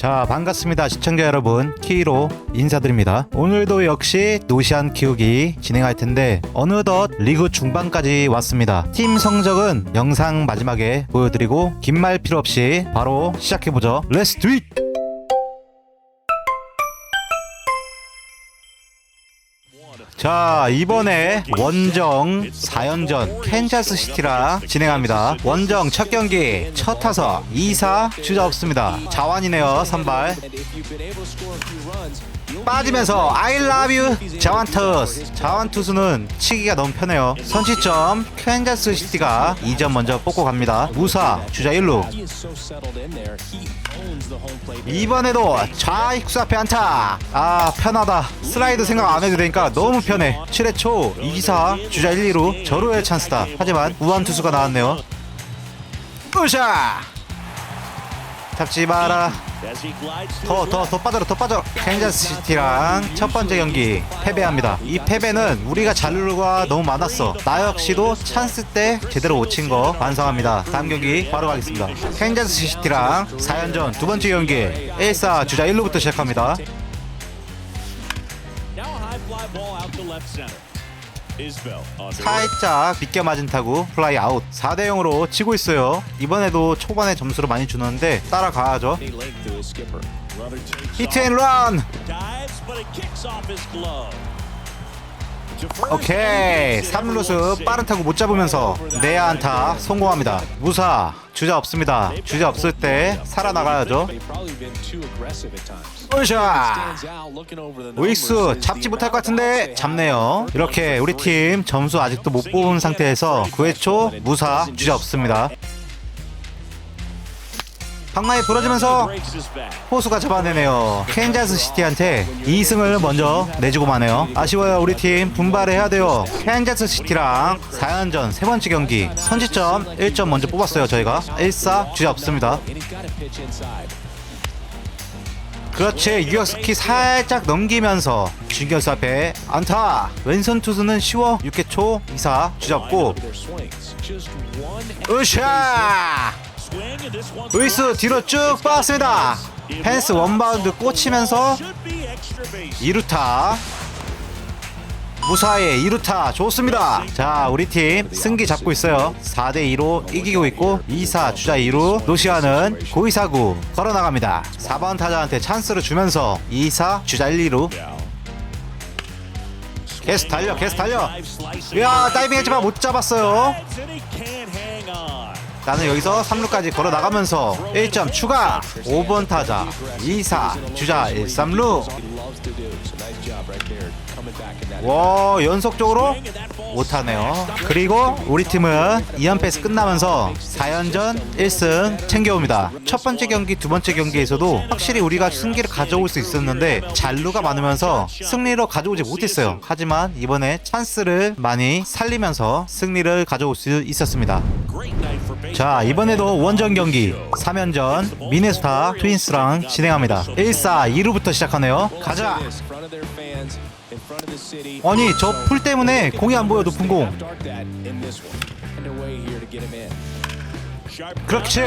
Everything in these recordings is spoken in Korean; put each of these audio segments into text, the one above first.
자 반갑습니다 시청자 여러분. 키로 인사드립니다. 오늘도 역시 노시안 키우기 진행할 텐데 어느덧 리그 중반까지 왔습니다. 팀 성적은 영상 마지막에 보여드리고 긴 말 필요 없이 바로 시작해보죠. 렛츠 듀잇 자 이번에 원정 4연전 캔자스 시티랑 진행합니다. 원정 첫 경기 첫 타석 2사 주자 없습니다. 자완이네요 선발 빠지면서 I love you 자완투스. 자완투수는 치기가 너무 편해요. 선취점 캔자스 시티가 2점 먼저 뽑고 갑니다. 무사 주자 1루. 이번에도 좌익수 앞에 안타. 아 편하다. 슬라이드 생각 안 해도 되니까 너무 편해. 7회 초 2사 주자 1, 2루. 저로의 찬스다. 하지만 우한 투수가 나왔네요. 으샤 잡지 마라 더 더 더 빠져라 더 빠져 캔자스 시티랑 첫 번째 경기 패배합니다. 이 패배는 우리가 잔루가 너무 많았어. 나 역시도 찬스 때 제대로 못 친거 완성합니다. 다음 경기 바로 가겠습니다. 캔자스 시티랑 4연전 두 번째 경기 1사 주자 1루부터 시작합니다 살짝 비껴 맞은 타구 플라이 아웃 4대 0으로 치고 있어요. 이번에도 초반에 점수를 많이 주는데 따라가야죠. 히트 앤 런! 오케이. base, 3루수 빠른 타구 못 잡으면서 내야 안타 성공합니다. 무사 주자 없습니다. 주자 없을 때 살아나가야죠. 으쌰 우익수 잡지 못할 것 같은데 잡네요. 이렇게 우리 팀 점수 아직도 못 뽑은 상태에서 9회 초 무사 주자 없습니다 방망이 부러지면서. 호수가 잡아내네요. 캔자스 시티한테 2승을 먼저 내주고 마네요. 아쉬워요. 우리 팀 분발을 해야 돼요. 캔자스 시티랑 4연전 세 번째 경기 선취점 1점 먼저 뽑았어요. 저희가 1사 주자 없습니다. 그렇지 유격스키 살짝 넘기면서 중견수 앞에 안타 왼손 투수는 쉬워 6회 초 2사 주잡고 으쌰 루이스 뒤로 쭉 빠졌습니다. 펜스 원바운드 꽂히면서. 2루타 무사히 2루타 좋습니다. 자 우리 팀 승기 잡고 있어요. 4대 2로 이기고 있고 2사 주자 2루 노시아는 고이사구 걸어 나갑니다. 4번 타자한테 찬스를 주면서 2사 주자 1, 2루 계속 달려 계속 달려. 야 다이빙 했지만 못 잡았어요. 나는 여기서 3루까지 걸어 나가면서 1점 추가. 5번 타자 2사 주자 1, 3루. 와 연속적으로 못하네요. 그리고 우리 팀은 2연패에서 끝나면서 4연전 1승 챙겨옵니다. 첫 번째 경기 두 번째 경기에서도 확실히 우리가 승기를 가져올 수 있었는데 잔루가 많으면서 승리로 가져오지 못했어요. 하지만 이번에 찬스를 많이 살리면서 승리를 가져올 수 있었습니다. 자 이번에도 원정 경기 3연전 미네소타 트윈스랑 진행합니다. 1사 2루부터 시작하네요. 가자 아니 저 풀 때문에 공이 안 보여 높은 공. 그렇지.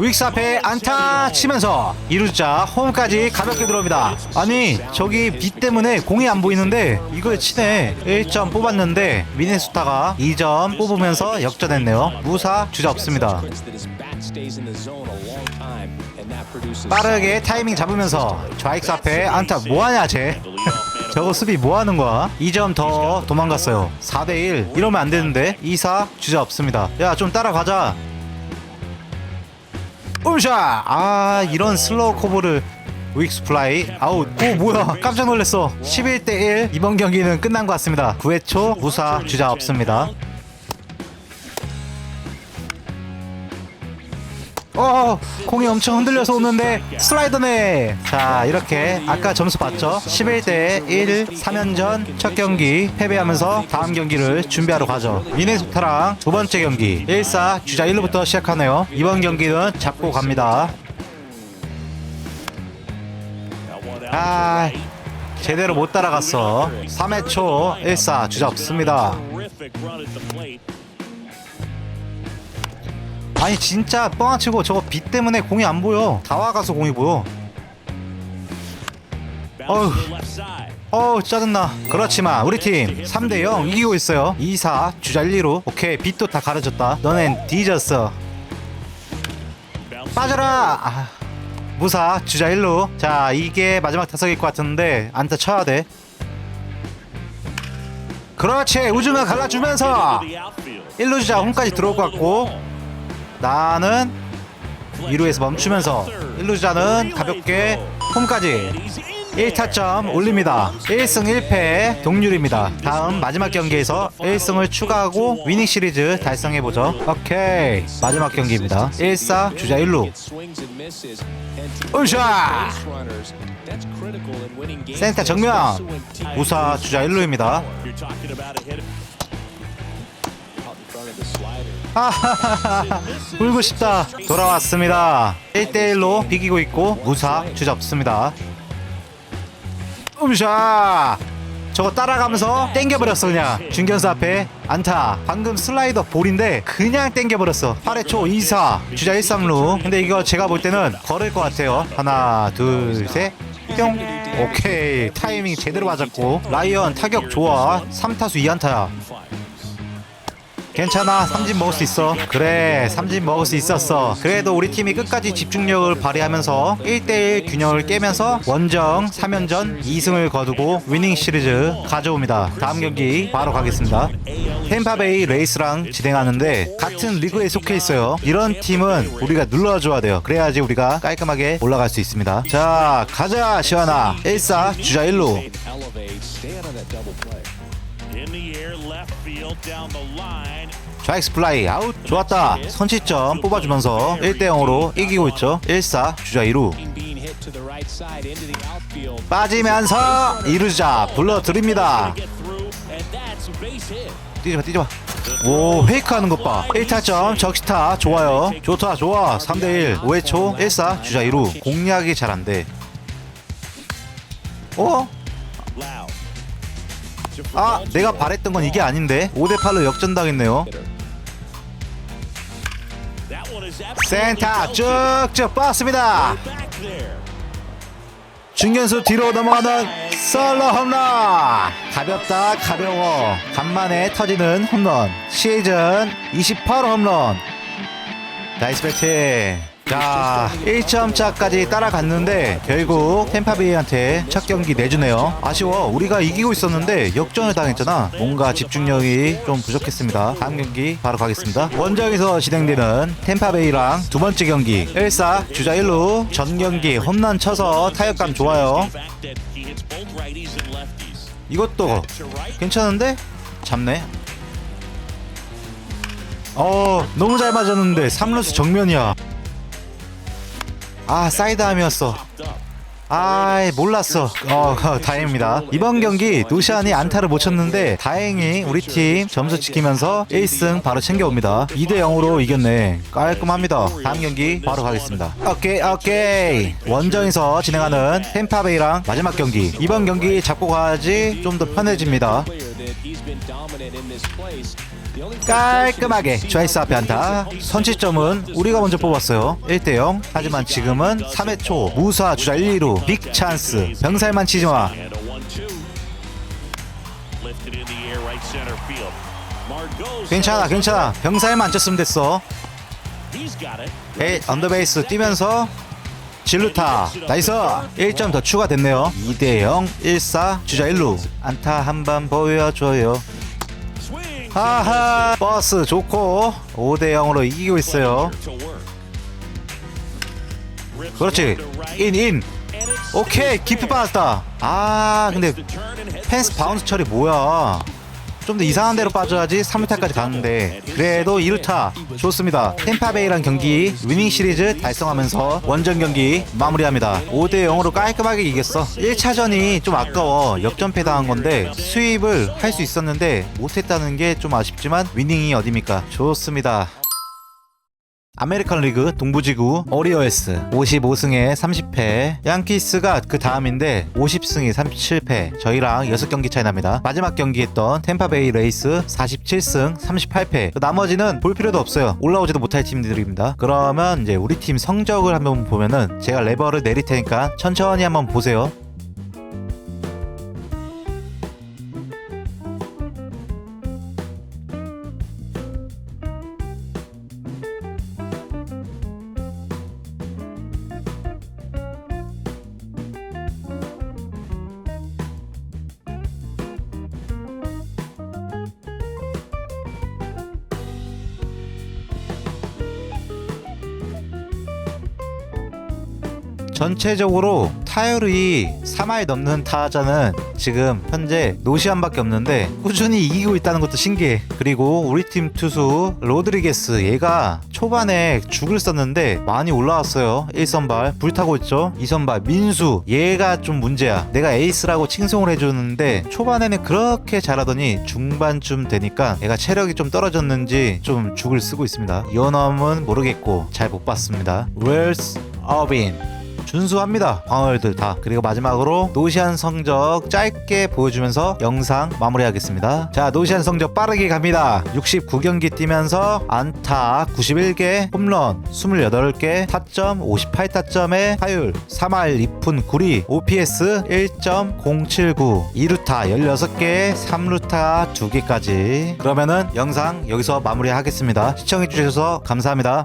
윅스 앞에 안타 치면서 2루자 홈까지 가볍게 들어옵니다. 아니 저기 비 때문에 공이 안 보이는데 이걸 치네. 1점 뽑았는데 미네소타가 2점 뽑으면서 역전했네요. 무사 주자 없습니다. 빠르게 타이밍 잡으면서 좌익수 앞에 안타 뭐하냐 쟤? 저거 수비 뭐 하는 거야? 2점 더 도망갔어요. 4대1 이러면 안 되는데 2사 주자 없습니다. 야 좀 따라가자 음샤 아 이런 슬로우 커브를 윅스 플라이 아웃 오 뭐야. 깜짝 놀랐어. 11대1 이번 경기는 끝난 것 같습니다. 9회 초 무사 주자 없습니다 어 공이 엄청 흔들려서 오는데 슬라이더네. 자 이렇게 아까 점수 봤죠? 11대 1 3연전 첫 경기 패배하면서 다음 경기를 준비하러 가죠. 미네소타랑 두 번째 경기 1사 주자 1루부터 시작하네요. 이번 경기는 잡고 갑니다. 아. 제대로 못 따라갔어. 3회 초 1사 주자 없습니다 아니 진짜 뻥아치고 저거 빛 때문에 공이 안 보여. 다 와가서 공이 보여. side. 어우 짜증나. 그렇지만 우리 팀 3대0 이기고 있어요. 2-4 주자 1-2로. 오케이 빛도 다 가려졌다. 너넨 뒤졌어. 빠져라! 아, 무사 주자 1루 자 이게 마지막 타석일 것 같은데 안타 쳐야 돼. 그렇지 우중아 갈라주면서. to the outfield. 1루 주자 홈까지 들어올 것 같고 나는 2루에서 멈추면서 1루 주자는 가볍게 홈까지 And he's in there. 1타점 올립니다. 1승 1패 동률입니다. 다음 마지막 경기에서 1승을 추가하고 위닝 시리즈 달성해보죠. 오케이. 마지막 경기입니다. 1사 주자 1루. 으쌰! 센터 정면. 무사 주자 1루입니다 하하하하 울고 싶다. 돌아왔습니다. 1대1로 비기고 있고 무사 주자 없습니다. 음샤! 저거 따라가면서 땡겨버렸어 그냥. 중견수 앞에 안타. 방금 슬라이더 볼인데 그냥 땡겨버렸어. 8회 초 2사. 주자 1, 3루. 근데 이거 제가 볼 때는 걸을 것 같아요. 하나 둘셋. 뿅. 오케이. 타이밍 제대로 맞았고. 라이언 타격 좋아. 3타수 2안타야 괜찮아 삼진 먹을 수 있어. 그래 삼진 먹을 수 있었어. 그래도 우리 팀이 끝까지 집중력을 발휘하면서 1대1 균형을 깨면서 원정 3연전 2승을 거두고 위닝 시리즈 가져옵니다. 다음 경기 바로 가겠습니다. 템파베이 레이스랑 진행하는데 같은 리그에 속해 있어요. 이런 팀은 우리가 눌러줘야 돼요. 그래야지 우리가 깔끔하게 올라갈 수 있습니다. 자 가자 시원아 1사 주자 1루 좌익스 플라이 아웃 좋았다. 선취점 뽑아주면서 1대0으로 이기고 있죠. 1사 주자 2루. 빠지면서 2루자 불러드립니다. 뛰지마 뛰지마. 오 페이크하는 것봐. 1타점 적시타 좋아요. 좋다 좋아. 3대1 5회 초 1사 주자 2루. 공략이 잘 안돼 어? 아 내가 바랬던 건 이게 아닌데? 5대 8로 역전당했네요. That one is 센터 absolutely 쭉쭉 뻗습니다. 중견수 뒤로 넘어가는 솔로 홈런. 가볍다 가벼워. 간만에 터지는 홈런. 시즌 28호 홈런. 나이스 배팅 자 1점 차까지 따라갔는데 결국 템파베이한테 첫 경기 내주네요. 아쉬워. 우리가 이기고 있었는데 역전을 당했잖아. 뭔가 집중력이 좀 부족했습니다. 다음 경기 바로 가겠습니다. 원정에서 진행되는 템파베이랑 두 번째 경기. 1사 주자 1루. 전 경기 홈런 쳐서 타격감 좋아요. 이것도 괜찮은데? 잡네. 어 너무 잘 맞았는데 3루수 정면이야 아 up. 아 몰랐어. 어 다행입니다. 이번 경기 노시안이 안타를 못 쳤는데 다행히 우리 팀 점수 지키면서 1승 바로 챙겨옵니다. 2대 0으로 이겼네. 깔끔합니다. 다음 경기 바로 가겠습니다. 오케이 오케이. 원정에서 진행하는 템파베이랑 마지막 경기. 이번 경기 잡고 가야지 좀 더 편해집니다 깔끔하게 좌이스 앞에 안타 선취점은 우리가 먼저 뽑았어요. 1대0 하지만 지금은 3회 초. 무사 주자 1, 2루. 빅 찬스. 병살만 치지마. 괜찮아 괜찮아. 병살만 안 쳤으면 됐어. 에이 언더베이스 뛰면서 진루타. 나이스. 1점 더 추가됐네요. 2대0 1사. 주자 1루. 안타 한 번 보여줘요. 하하 버스 좋고 5대 0으로 이기고 있어요 그렇지 and it's 오케이 깊이 빠졌다 아 근데 펜스 바운스 처리 뭐야 좀 더 이상한 데로 빠져야지 3루타까지 가는데 그래도 2루타 좋습니다. 템파베이랑 경기 위닝 시리즈 달성하면서 원정 경기 마무리합니다. 5대 0으로 깔끔하게 이겼어. 1차전이 좀 아까워. 역전패 당한 건데 수입을 할 수 있었는데 못했다는 게 좀 아쉽지만 위닝이 어딥니까? 좋습니다 아메리칸 리그 동부지구 오리오에스 55승에 30패 양키스가 그 다음인데 50승에 37패 저희랑 6경기 차이 납니다. 마지막 경기 했던 템파베이 레이스 47승 38패. 나머지는 볼 필요도 없어요. 올라오지도 못할 팀들입니다. 그러면 이제 우리 팀 성적을 한번 보면은 제가 레버를 내릴 테니까 천천히 한번 보세요 전체적으로 타율이 3할 넘는 타자는 지금 현재 노시안밖에 없는데 꾸준히 이기고 있다는 것도 신기해. 그리고 우리 팀 투수 로드리게스 얘가 초반에 죽을 썼는데 많이 올라왔어요. 1선발 불타고 있죠. 2선발 민수 얘가 좀 문제야. 내가 에이스라고 칭송을 해주는데 초반에는 그렇게 잘하더니 중반쯤 되니까 얘가 체력이 좀 떨어졌는지 좀 죽을 쓰고 있습니다. 연엄은 모르겠고 잘 못 봤습니다. 웰스 어빈 준수합니다. 광어들다 그리고 마지막으로 노시안 성적 짧게 보여주면서 영상 마무리하겠습니다. 자, 노시안 성적 빠르게 갑니다. 69경기 뛰면서 안타 91개, 홈런 28개, 타점 58타점에 타율 3할 2푼 9리, OPS 1.079, 2루타 16개, 3루타 2개까지. 그러면은 영상 여기서 마무리하겠습니다. 시청해주셔서 감사합니다.